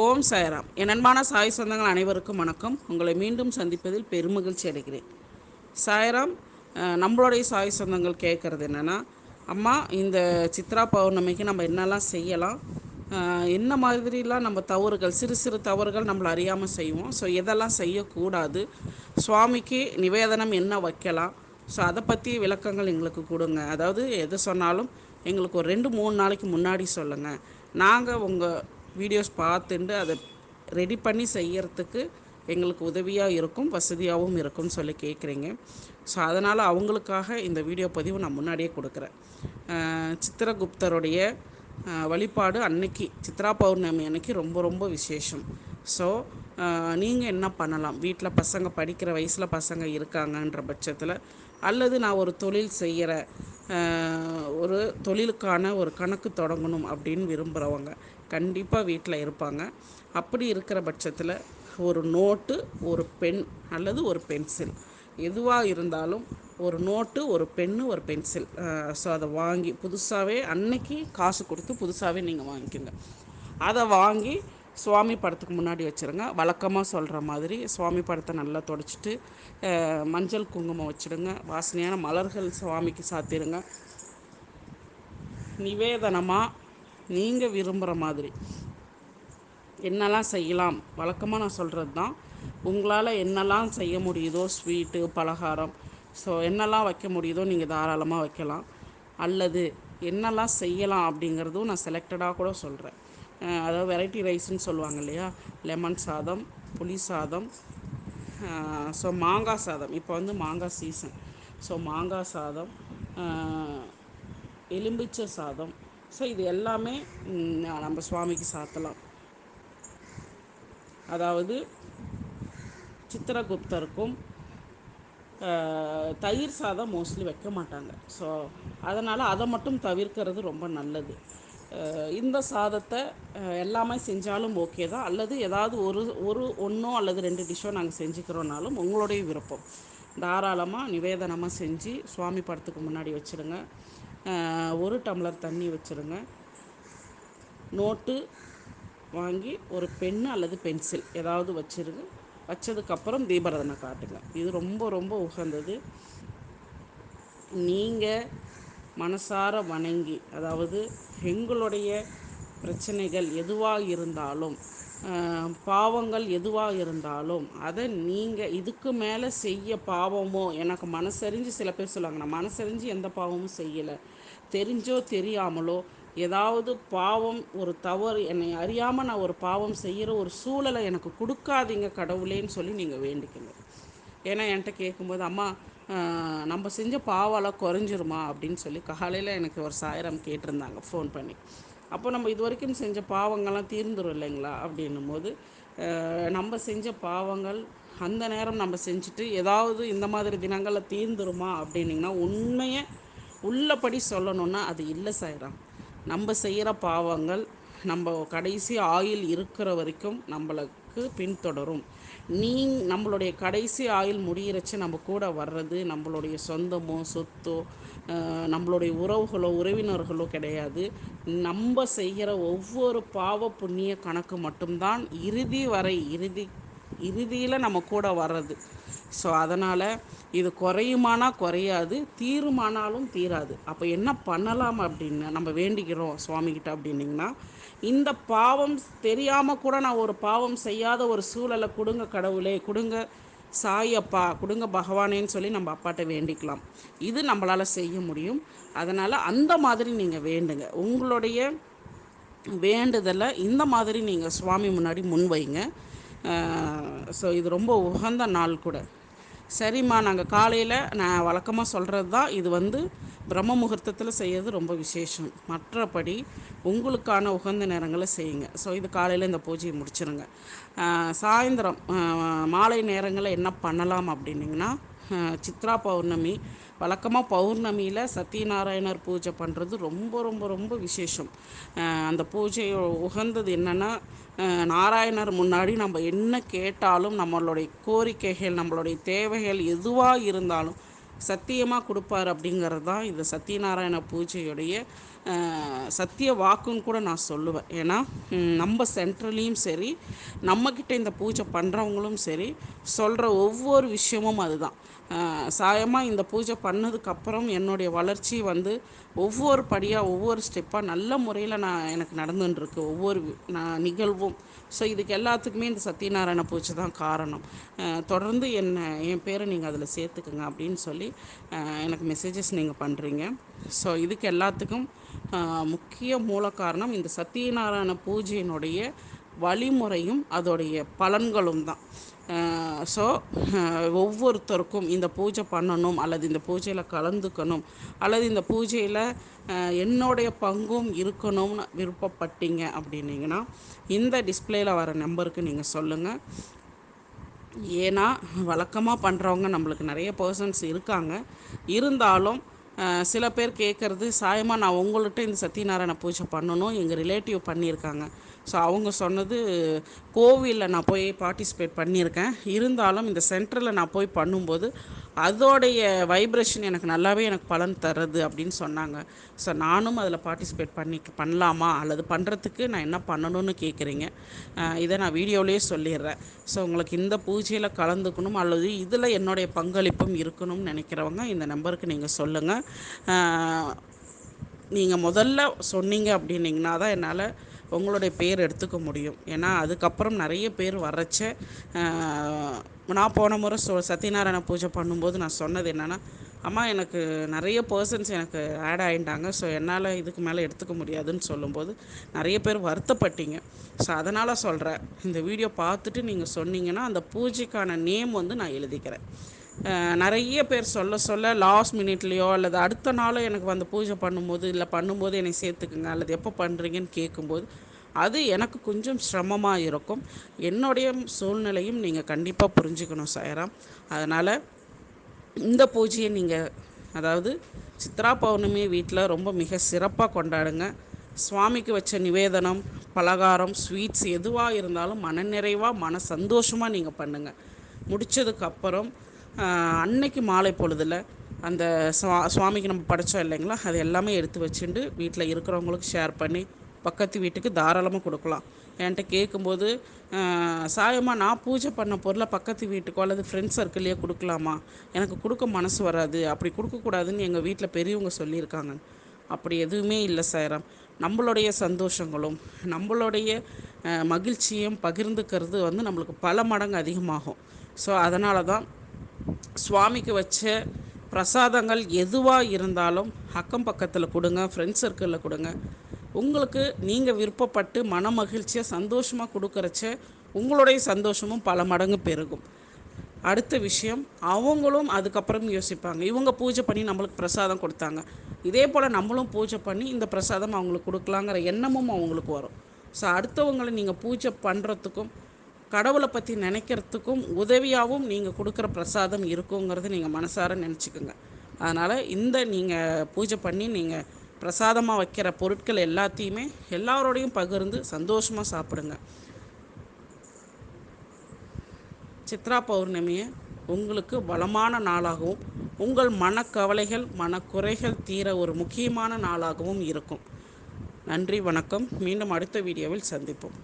ஓம் சாய்ராம். என் அன்பான சாய் சொந்தங்கள் அனைவருக்கும் வணக்கம். உங்களை மீண்டும் சந்திப்பதில் பெருமகிழ்ச்சி அடைகிறேன். சாய்ராம் நம்மளுடைய சாய் சொந்தங்கள் கேட்குறது என்னென்னா அம்மா இந்த சித்ரா பௌர்ணமிக்கு நம்ம என்னெல்லாம் செய்யலாம்? என்ன மாதிரிலாம் நம்ம தவறுகள் சிறு சிறு தவறுகள் நம்மளை அறியாமல் செய்வோம். ஸோ எதெல்லாம் செய்யக்கூடாது? சுவாமிக்கு நிவேதனம் என்ன வைக்கலாம்? ஸோ அதை பற்றி விளக்கங்கள் எங்களுக்கு கொடுங்க. அதாவது எது சொன்னாலும் எங்களுக்கு ஒரு ரெண்டு மூணு நாளைக்கு முன்னாடி சொல்லுங்கள் நாங்கள் உங்கள் வீடியோஸ் பார்த்துட்டு அதை ரெடி பண்ணி செய்யறதுக்கு எங்களுக்கு உதவியாக இருக்கும் வசதியாகவும் இருக்கும்னு சொல்லி கேட்குறீங்க ஸோ அதனால் அவங்களுக்காக இந்த வீடியோ பதிவு நான் முன்னாடியே கொடுக்குறேன். சித்திரகுப்தருடைய வழிபாடு அன்னைக்கு சித்ரா பௌர்ணமி அன்னைக்கு ரொம்ப ரொம்ப விசேஷம். ஸோ நீங்கள் என்ன பண்ணலாம்? வீட்டில் பசங்க படிக்கிற வயசில் பசங்க இருக்காங்கன்ற பட்சத்தில் அல்லது நான் ஒரு தொழில் செய்கிற ஒரு தொழிலுக்கான ஒரு கணக்கு தொடங்கணும் அப்படின்னு விரும்புகிறவங்க கண்டிப்பாக வீட்டில் இருப்பாங்க. அப்படி இருக்கிற பட்சத்தில் ஒரு நோட்டு ஒரு பென் அல்லது ஒரு பென்சில். எதுவாக இருந்தாலும் ஒரு நோட்டு ஒரு பென்னு ஒரு பென்சில். ஸோ அதை வாங்கி புதுசாகவே அன்னைக்கு காசு கொடுத்து புதுசாகவே நீங்கள் வாங்கிக்கோங்க. அதை வாங்கி சுவாமி படத்துக்கு முன்னாடி வச்சுருங்க. வழக்கமாக சொல்கிற மாதிரி சுவாமி படத்தை நல்லா தொடச்சிட்டு மஞ்சள் குங்குமம் வச்சுடுங்க. வாசனையான மலர்கள் சுவாமிக்கு சாத்திடுங்க நிவேதனமாக நீங்கள் விரும்புகிற மாதிரி. என்னெல்லாம் செய்யலாம்? வழக்கமாக நான் சொல்கிறது தான் உங்களால் என்னெல்லாம் செய்ய முடியுதோ ஸ்வீட்டு பலகாரம் ஸோ என்னெல்லாம் வைக்க முடியுதோ நீங்கள் தாராளமாக வைக்கலாம். அல்லது என்னெல்லாம் செய்யலாம் அப்படிங்கிறதும் நான் செலக்டடாக கூட சொல்கிறேன் அதாவது வெரைட்டி ரைஸ்ன்னு சொல்லுவாங்க இல்லையா? லெமன் சாதம் புளி சாதம் ஸோ மாங்காய் சாதம். இப்போ வந்து மாங்காய் சீசன் ஸோ மாங்காய் சாதம் எலும்பிச்சை சாதம் ஸோ இது எல்லாமே நம்ம சுவாமிக்கு சாத்தலாம். அதாவது சித்திரகுப்தருக்கும் தயிர் சாதம் மோஸ்ட்லி வைக்க மாட்டாங்க. ஸோ அதனால் அதை மட்டும் தவிர்க்கிறது ரொம்ப நல்லது. இந்த சாதத்தை எல்லாமே செஞ்சாலும் ஓகே தான். அல்லது ஏதாவது ஒரு ஒரு ஒன்றோ அல்லது ரெண்டு டிஷ்ஷோ நாங்கள் செஞ்சுக்கிறோனாலும் உங்களுடைய விருப்பம். தாராளமாக நிவேதனமாக செஞ்சு சுவாமி படத்துக்கு முன்னாடி வச்சுடுங்க ஒரு டம்ளர் தண்ணி வச்சுருங்க. நோட்டு வாங்கி ஒரு பென்னு அல்லது பென்சில் ஏதாவது வச்சிருங்க. வச்சதுக்கப்புறம் தீபரதனை காட்டுங்க. இது ரொம்ப ரொம்ப உகந்தது. நீங்கள் மனசார வணங்கி அதாவது எங்களுடைய பிரச்சனைகள் எதுவாக இருந்தாலும் பாவங்கள் எதுவாக இருந்தாலும் அதை நீங்கள் இதுக்கு மேலே செய்ய பாவமோ எனக்கு மனசறிஞ்சு சில பேர் சொல்லுவாங்க நான் மனசறிஞ்சு எந்த பாவமும் செய்யலை. தெரிஞ்சோ தெரியாமலோ ஏதாவது பாவம் ஒரு தவறு என்னை அறியாமல் நான் ஒரு பாவம் செய்கிற ஒரு சூழலை எனக்கு கொடுக்காதீங்க கடவுளேன்னு சொல்லி நீங்கள் வேண்டிக்கங்க. ஏன்னா என்கிட்ட கேட்கும்போது அம்மா நம்ம செஞ்ச பாவம்லாம் குறைஞ்சிருமா? அப்படின்னு சொல்லி காலையில் எனக்கு ஒரு சாயிரம் கேட்டிருந்தாங்க ஃபோன் பண்ணி. அப்போ நம்ம இது வரைக்கும் செஞ்ச பாவங்கள்லாம் தீர்ந்துரும் இல்லைங்களா? அப்படின்னும் போது நம்ம செஞ்ச பாவங்கள் அந்த நேரம் நம்ம செஞ்சுட்டு ஏதாவது இந்த மாதிரி தினங்களில் தீர்ந்துருமா அப்படின்னிங்கன்னா உண்மையை உள்ளபடி சொல்லணும்னா அது இல்லை சாயிரம். நம்ம செய்கிற பாவங்கள் நம்ம கடைசி ஆயில் இருக்கிற வரைக்கும் நம்மளுக்கு பின்தொடரும். நீ நம்மளுடைய கடைசி ஆயுள் முடியிறச்சு நம்ம கூட வர்றது நம்மளுடைய சொந்தமோ சொத்தோ நம்மளுடைய உறவுகளோ உறவினர்களோ கிடையாது. நம்ம செய்கிற ஒவ்வொரு பாவ புண்ணிய கணக்கு மட்டும்தான் இறுதி வரை இறுதி இறுதியில் நம்ம கூட வர்றது. ஸோ அதனால் இது குறையுமானா குறையாது தீருமானாலும் தீராது. அப்போ என்ன பண்ணலாம் அப்படின்னு நம்ம வேண்டிக்கிறோம் சுவாமிகிட்ட அப்படின்னிங்கன்னா இந்த பாவம் தெரியாமல் கூட நான் ஒரு பாவம் செய்யாத ஒரு சூழலை கொடுங்க கடவுளே கொடுங்க சாயப்பா கொடுங்க பகவானேன்னு சொல்லி நம்ம அப்பாட்ட வேண்டிக்கலாம். இது நம்மளால் செய்ய முடியும். அதனால் அந்த மாதிரி நீங்கள் வேண்டுங்க. உங்களுடைய வேண்டுதலை இந்த மாதிரி நீங்கள் சுவாமி முன்னாடி முன்வைங்க. ஸோ இது ரொம்ப உகந்த நாள் கூட. சரிம்மா நாங்கள் காலையில் நான் வழக்கமாக சொல்கிறது தான். இது வந்து பிரம்ம முகூர்த்தத்தில் செய்யறது ரொம்ப விசேஷம். மற்றபடி உங்களுக்கான உகந்த நேரங்களை செய்யுங்க. ஸோ இது காலையில் இந்த பூஜையை முடிச்சிருங்க. சாயந்தரம் மாலை நேரங்களில் என்ன பண்ணலாம் அப்படின்னிங்கன்னா சித்ரா பௌர்ணமி வழக்கமாக பௌர்ணமியில் சத்யநாராயணர் பூஜை பண்ணுறது ரொம்ப ரொம்ப ரொம்ப விசேஷம். அந்த பூஜை உகந்தது என்னென்னா நாராயணர் முன்னாடி நம்ம என்ன கேட்டாலும் நம்மளுடைய கோரிக்கைகள் நம்மளுடைய தேவைகள் எதுவாக இருந்தாலும் சத்தியமாக கொடுப்பார் அப்படிங்கிறது தான் இந்த சத்யநாராயண பூஜையுடைய சத்திய வாக்குன்னு கூட நான் சொல்லுவேன். ஏன்னா நம்ம சென்ட்ரலையும் சரி நம்மக்கிட்ட இந்த பூஜை பண்ணுறவங்களும் சரி சொல்கிற ஒவ்வொரு விஷயமும் அதுதான். சாயமாக இந்த பூஜை பண்ணதுக்கப்புறம் என்னுடைய வளர்ச்சி வந்து ஒவ்வொரு படியாக ஒவ்வொரு ஸ்டெப்பாக நல்ல முறையில் நான் எனக்கு நடந்துட்டுருக்கு ஒவ்வொரு நான் நிகழ்வும். ஸோ இதுக்கு எல்லாத்துக்குமே இந்த சத்யநாராயண பூஜை தான் காரணம். தொடர்ந்து என்னை என் பேரை நீங்கள் அதில் சேர்த்துக்குங்க அப்படின்னு சொல்லி எனக்கு மெசேஜஸ் நீங்கள் பண்ணுறீங்க ஸோ இதுக்கு எல்லாத்துக்கும் முக்கிய மூல காரணம் இந்த சத்யநாராயண பூஜையினுடைய வழிமுறையும் அதோடைய பலன்களும் தான். ஸோ ஒவ்வொருத்தருக்கும் இந்த பூஜை பண்ணணும் அல்லது இந்த பூஜையில் கலந்துக்கணும் அல்லது இந்த பூஜையில் என்னுடைய பங்கும் இருக்கணும்னு விருப்பப்பட்டீங்க அப்படின்னீங்கன்னா இந்த டிஸ்பிளேயில் வர நம்பருக்கு நீங்கள் சொல்லுங்கள் ஏன்னா வழக்கமாக பண்ணுறவங்க நம்மளுக்கு நிறைய பர்சன்ஸ் இருக்காங்க. இருந்தாலும் சில பேர் கேட்குறது சாயமாக நான் உங்கள்கிட்ட இந்த சத்யநாராயண பூஜை பண்ணணும் எங்கள் ரிலேட்டிவ் பண்ணியிருக்காங்க. ஸோ அவங்க சொன்னது கோவிலில் நான் போய் பார்ட்டிசிபேட் பண்ணியிருக்கேன். இருந்தாலும் இந்த சென்டரில் நான் போய் பண்ணும்போது அதோடைய வைப்ரேஷன் எனக்கு நல்லாவே எனக்கு பலன் தருது அப்படின்னு சொன்னாங்க. ஸோ நானும் அதில் பார்ட்டிசிபேட் பண்ணி பண்ணலாமா? அல்லது பண்ணுறதுக்கு நான் என்ன பண்ணணும்னு கேட்குறீங்க இதை நான் வீடியோலேயே சொல்லிடுறேன். ஸோ உங்களுக்கு இந்த பூஜையில் கலந்துக்கணும் அல்லது இதில் என்னுடைய பங்களிப்பும் இருக்கணும்னு நினைக்கிறவங்க இந்த நம்பருக்கு நீங்கள் சொல்லுங்கள் நீங்கள் முதல்ல சொன்னீங்க அப்படின்னிங்கன்னா தான் என்னால் உங்களுடைய பேர் எடுத்துக்க முடியும். ஏன்னா அதுக்கப்புறம் நிறைய பேர் வர்றச்ச நான் போன முறை சொ சத்யநாராயண பூஜை பண்ணும்போது நான் சொன்னது என்னென்னா அம்மா எனக்கு நிறைய பர்சன்ஸ் எனக்கு ஆட் ஆகிட்டாங்க ஸோ என்னால் இதுக்கு மேலே எடுத்துக்க முடியாதுன்னு சொல்லும்போது நிறைய பேர் வருத்தப்பட்டீங்க. ஸோ அதனால் சொல்கிறேன் இந்த வீடியோ பார்த்துட்டு நீங்கள் சொன்னீங்கன்னா அந்த பூஜைக்கான நேம் வந்து நான் எழுதிக்கிறேன். நிறைய பேர் சொல்ல சொல்ல லாஸ்ட் மினிட்லேயோ அல்லது அடுத்த நாளோ எனக்கு வந்து பூஜை பண்ணும்போது இல்லை பண்ணும்போது என்னை சேர்த்துக்குங்க அல்லது எப்போ பண்ணுறீங்கன்னு கேட்கும்போது அது எனக்கு கொஞ்சம் சிரமமாக இருக்கும். என்னுடைய சூழ்நிலையும் நீங்கள் கண்டிப்பாக புரிஞ்சுக்கணும் சாயராம். அதனால் இந்த பூஜையை நீங்கள் அதாவது சித்ரா பௌர்ணமி வீட்டில் ரொம்ப மிக சிறப்பாக கொண்டாடுங்க. சுவாமிக்கு வச்ச நிவேதனம் பலகாரம் ஸ்வீட்ஸ் எதுவாக இருந்தாலும் மனநிறைவாக மன சந்தோஷமாக நீங்கள் பண்ணுங்கள் முடித்ததுக்கப்புறம் அன்னைக்கு மாலை பொழுதில் அந்த சுவா சுவாமிக்கு நம்ம படைச்சோம் இல்லைங்களா? அது எல்லாமே எடுத்து வச்சுட்டு வீட்டில் இருக்கிறவங்களுக்கு ஷேர் பண்ணி பக்கத்து வீட்டுக்கு தாராளமாக கொடுக்கலாம். என்கிட்ட கேட்கும்போது சாயமாக நான் பூஜை பண்ண பொருளை பக்கத்து வீட்டுக்கோ அல்லது ஃப்ரெண்ட்ஸ் சர்க்கிள்லேயே கொடுக்கலாமா? எனக்கு கொடுக்க மனசு வராது. அப்படி கொடுக்கக்கூடாதுன்னு எங்கள் வீட்டில் பெரியவங்க சொல்லியிருக்காங்க. அப்படி எதுவுமே இல்லை சாயராம். நம்மளுடைய சந்தோஷங்களும் நம்மளுடைய மகிழ்ச்சியும் பகிர்ந்துக்கிறது வந்து நம்மளுக்கு பல மடங்கு அதிகமாகும். ஸோ அதனால தான் சுவாமிக்கு வச்ச பிரசாதங்கள் எதுவாக இருந்தாலும் அக்கம் பக்கத்தில் கொடுங்க ஃப்ரெண்ட்ஸ் சர்க்கிளில் கொடுங்க. உங்களுக்கு நீங்கள் விருப்பப்பட்டு மன மகிழ்ச்சியாக சந்தோஷமாக கொடுக்குறச்ச உங்களுடைய சந்தோஷமும் பல மடங்கு பெருகும். அடுத்த விஷயம் அவங்களும் அதுக்கப்புறம் யோசிப்பாங்க. இவங்க பூஜை பண்ணி நம்மளுக்கு பிரசாதம் கொடுத்தாங்க. இதே போல் நம்மளும் பூஜை பண்ணி இந்த பிரசாதம் அவங்களுக்கு கொடுக்கலாங்கிற எண்ணமும் அவங்களுக்கு வரும். ஸோ அடுத்தவங்களை நீங்கள் பூஜை பண்ணுறதுக்கும் கடவுளை பற்றி நினைக்கிறதுக்கும் உதவியாகவும் நீங்கள் கொடுக்குற பிரசாதம் இருக்குங்கிறது நீங்கள் மனசார நினச்சிக்கோங்க. அதனால் இந்த நீங்கள் பூஜை பண்ணி நீங்கள் பிரசாதமாக வைக்கிற பொருட்கள் எல்லாத்தையுமே எல்லாரோடையும் பகிர்ந்து சந்தோஷமாக சாப்பிடுங்க. சித்ரா பௌர்ணமியை உங்களுக்கு வளமான நாளாகவும் உங்கள் மனக்கவலைகள் மனக்குறைகள் தீர ஒரு முக்கியமான நாளாகவும் இருக்கும். நன்றி வணக்கம். மீண்டும் அடுத்த வீடியோவில் சந்திப்போம்.